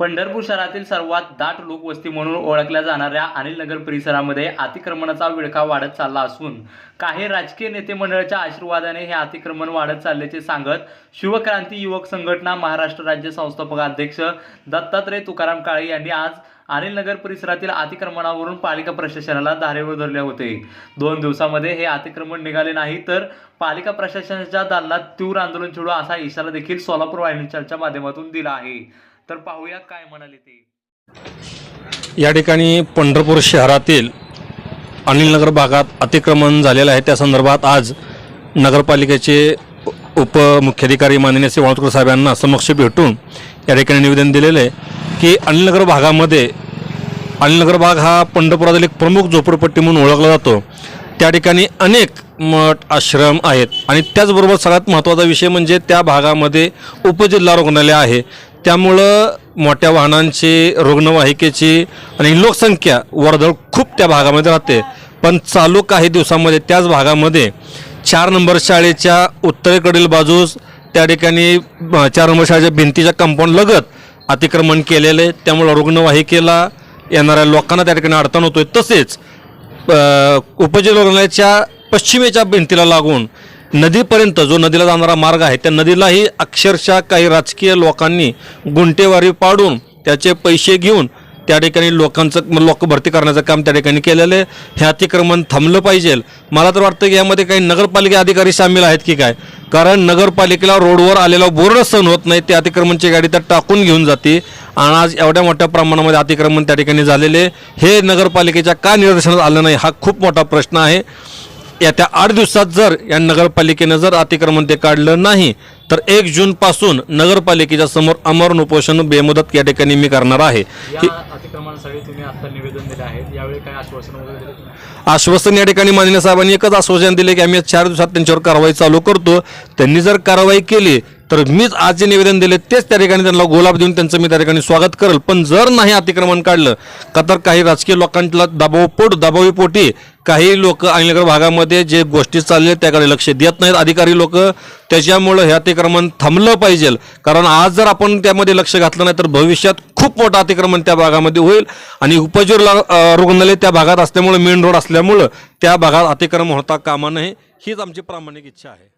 पंढरपूर शहरातील सर्वात दाट लोकवस्ती म्हणून ओळखल्या जाणाऱ्या अनिलनगर परिसरामध्ये अतिक्रमणाचा विळखा वाढत चालला असून काही राजकीय नेते मंडळाच्या आशीर्वादाने हे अतिक्रमण वाढत चालल्याचे सांगत शिवक्रांती युवक संघटना महाराष्ट्र राज्य संस्थापक अध्यक्ष दत्तात्रय तुकाराम काळे यांनी आज अनिलनगर परिसरातील अतिक्रमणावरून पालिका प्रशासनाला धारेवर धरले होते. दोन दिवसामध्ये हे अतिक्रमण निघाले नाही तर पालिका प्रशासनाच्या दालनात तीव्र आंदोलन छेडू असा इशारा देखील सोलापूर वाहिनीच्या माध्यमातून दिला आहे. तर पाहूया काय म्हणाले ते. या ठिकाणी पंढरपूर शहरातील अनिलनगर भागात अतिक्रमण झालेलं आहे. त्या संदर्भात आज नगरपालिकेचे उपमुख्याधिकारी माननीय श्री वाळुतकर साहेब यांना समक्ष भेटून या ठिकाणी निवेदन दिलेलं आहे की अनिलनगर भागामध्ये अनिलनगर भाग हा पंढरपुरातील एक प्रमुख झोपडपट्टी म्हणून ओळखला जातो. त्या ठिकाणी अनेक मठ आश्रम आहेत. आणि त्याचबरोबर सगळ्यात महत्त्वाचा विषय म्हणजे त्या भागामध्ये उपजिल्हा रुग्णालय आहे. त्यामुळं मोठ्या वाहनांची रुग्णवाहिकेची आणि लोकसंख्या वर्दळ खूप त्या भागामध्ये राहते. पण चालू काही दिवसामध्ये त्याच भागामध्ये चार नंबर शाळेच्या उत्तरेकडील बाजूस त्या ठिकाणी चार नंबर शाळेच्या भिंतीच्या कंपाऊंड लगत अतिक्रमण केलेलं आहे. त्यामुळं रुग्णवाहिकेला येणाऱ्या लोकांना त्या ठिकाणी अडचण होतोय. तसेच उपजिल्हा रुग्णालयाच्या पश्चिमेच्या भिंतीला लागून नदीपर्यंत जो नदीला जाणारा मार्ग आहे त्या नदीलाही अक्षरशः काही राजकीय लोकांनी गुंटेवारी पाडून त्याचे पैसे घेऊन त्या ठिकाणी लोकांचं लोक भरती करण्याचं काम त्या ठिकाणी केलेलं आहे. हे अतिक्रमण थांबलं पाहिजे. मला तर वाटतं की यामध्ये काही नगरपालिका अधिकारी सामील आहेत की काय? कारण नगरपालिकेला रोडवर आलेला बोर्ड सहन होत नाही ते अतिक्रमणची गाडी त्यात टाकून घेऊन जाते. आणि आज एवढ्या मोठ्या प्रमाणामध्ये अतिक्रमण त्या ठिकाणी झालेले हे नगरपालिकेच्या का निदर्शनात आलं नाही हा खूप मोठा प्रश्न आहे. येत्या आठ दिवसात जर या नगरपालिकेनं जर अतिक्रमण ते काढलं नाही तर एक जूनपासून नगरपालिकेच्या समोर अमरण उपोषण बेमुदत या ठिकाणी मी करणार आहे? आश्वासन या ठिकाणी माननीय साहेबांनी एकच आश्वासन दिले की आम्ही चार दिवसात त्यांच्यावर कारवाई चालू करतो. त्यांनी जर कारवाई केली तर मीच आज जे निवेदन दिले तेच त्या ठिकाणी त्यांना गुलाब देऊन त्यांचं मी त्या ठिकाणी स्वागत करेल. पण जर नाही अतिक्रमण काढलं का तर काही राजकीय लोकांना दबाव पोट दबावी पोटी काही लोक अनिलनगर भागामध्ये जे गोष्टी चालल्या त्याकडे लक्ष देत नाहीत. अधिकारी लोक त्याच्यामुळं हे अतिक्रमण थांबलं पाहिजे. कारण आज जर आपण त्यामध्ये लक्ष घातलं नाही तर भविष्यात खूप मोठं अतिक्रमण त्या भागामध्ये होईल. आणि उपजीवला रुग्णालय त्या भागात असल्यामुळं मेन रोड असल्यामुळं त्या भागात अतिक्रमण होता कामा नये. हीच आमची प्रामाणिक इच्छा आहे.